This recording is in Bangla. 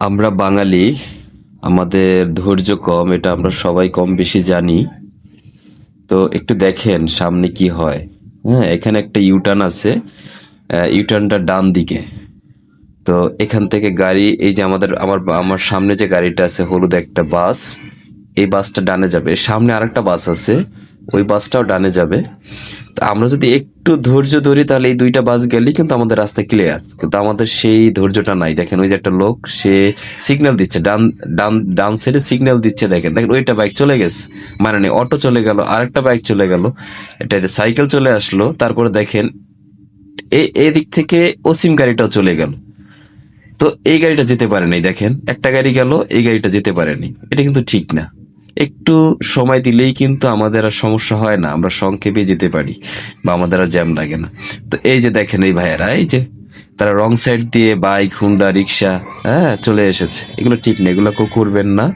আমরা বাঙালি, আমাদের ধৈর্য কম, এটা আমরা সবাই কম বেশি জানি। তো একটু দেখেন সামনে কি হয়। হ্যাঁ এখানে একটা ইউটার্ন আছে। ইউটার্নটা ডান দিকে। তো এখান থেকে গাড়ি, এই যে আমাদের, আমার আমার সামনে যে গাড়িটা আছে, হলুদ একটা বাস, এই বাসটা ডানে যাবে। সামনে আরেকটা বাস আছে। ওই বাসটাও ডানে যাবে। তো আমরা যদি একটু ধৈর্য ধরি তাহলে এই দুইটা বাস গেলেই কিন্তু আমাদের রাস্তা ক্লিয়ার কিন্তু আমাদের সেই ধৈর্যটা নাই। দেখেন ওই যে একটা লোক, সে সিগন্যাল দিচ্ছে। ডান ডান ডান সাইডে সিগন্যাল দিচ্ছে। দেখেন দেখেন, ওইটা বাইক চলে গেছে। মানে নেই অটো চলে গেল, আরেকটা বাইক চলে গেল। এটা সাইকেল চলে আসলো। তারপরে দেখেন এই এই দিক থেকে অসীম গাড়িটাও চলে গেল। তো এই গাড়িটা যেতে পারেনি দেখেন, একটা গাড়ি গেল, এই গাড়িটা যেতে পারেনি এটা কিন্তু ঠিক না। একটু সময় দিলেই কিন্তু আমাদের আর সমস্যা হয় না, আমরা সংক্ষেপে যেতে পারি বা আমাদের আর জ্যাম লাগে না। তো এই যে দেখেন এই ভাইয়েরা, এই যে তারা রং সাইড দিয়ে বাইক, হুন্ডা, রিক্সা হ্যাঁ চলে এসেছে। এগুলো ঠিক নেই, এগুলো কেউ করবেন না।